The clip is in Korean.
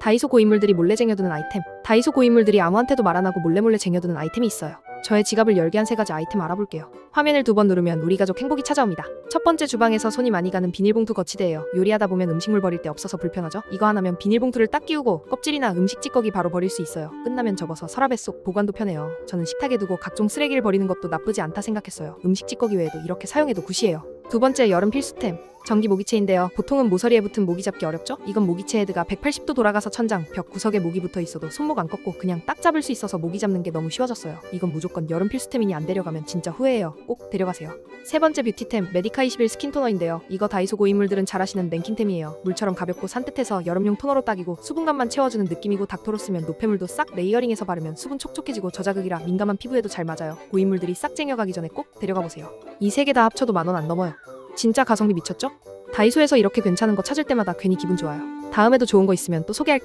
다이소 고인물들이 몰래 쟁여두는 아이템. 다이소 고인물들이 아무한테도 말 안 하고 몰래 몰래 쟁여두는 아이템이 있어요. 저의 지갑을 열게 한 세 가지 아이템 알아볼게요. 화면을 두 번 누르면 우리 가족 행복이 찾아옵니다. 첫 번째 주방에서 손이 많이 가는 비닐봉투 거치대예요. 요리하다 보면 음식물 버릴 때 없어서 불편하죠? 이거 하나면 비닐봉투를 딱 끼우고 껍질이나 음식 찌꺼기 바로 버릴 수 있어요. 끝나면 접어서 서랍에 쏙 보관도 편해요. 저는 식탁에 두고 각종 쓰레기를 버리는 것도 나쁘지 않다 생각했어요. 음식 찌꺼기 외에도 이렇게 사용해도 굿이에요. 두 번째 여름 필수템. 전기 모기채인데요. 보통은 모서리에 붙은 모기 잡기 어렵죠? 이건 모기채 헤드가 180도 돌아가서 천장, 벽 구석에 모기 붙어 있어도 손목 안 꺾고 그냥 딱 잡을 수 있어서 모기 잡는 게 너무 쉬워졌어요. 이건 무조건 여름 필수템이니 안 데려가면 진짜 후회해요. 꼭 데려가세요. 세 번째 뷰티템 메디카 21 스킨 토너인데요. 이거 다이소 고인물들은 잘 아시는 랭킹템이에요. 물처럼 가볍고 산뜻해서 여름용 토너로 딱이고 수분감만 채워주는 느낌이고 닥터로 쓰면 노폐물도 싹 레이어링해서 바르면 수분 촉촉해지고 저자극이라 민감한 피부에도 잘 맞아요. 고인물들이 싹 쟁여가기 전에 꼭 데려가 보세요. 이 세 개 다 합쳐도 만 원 안 넘어요. 진짜 가성비 미쳤죠? 다이소에서 이렇게 괜찮은 거 찾을 때마다 괜히 기분 좋아요. 다음에도 좋은 거 있으면 또 소개할게요.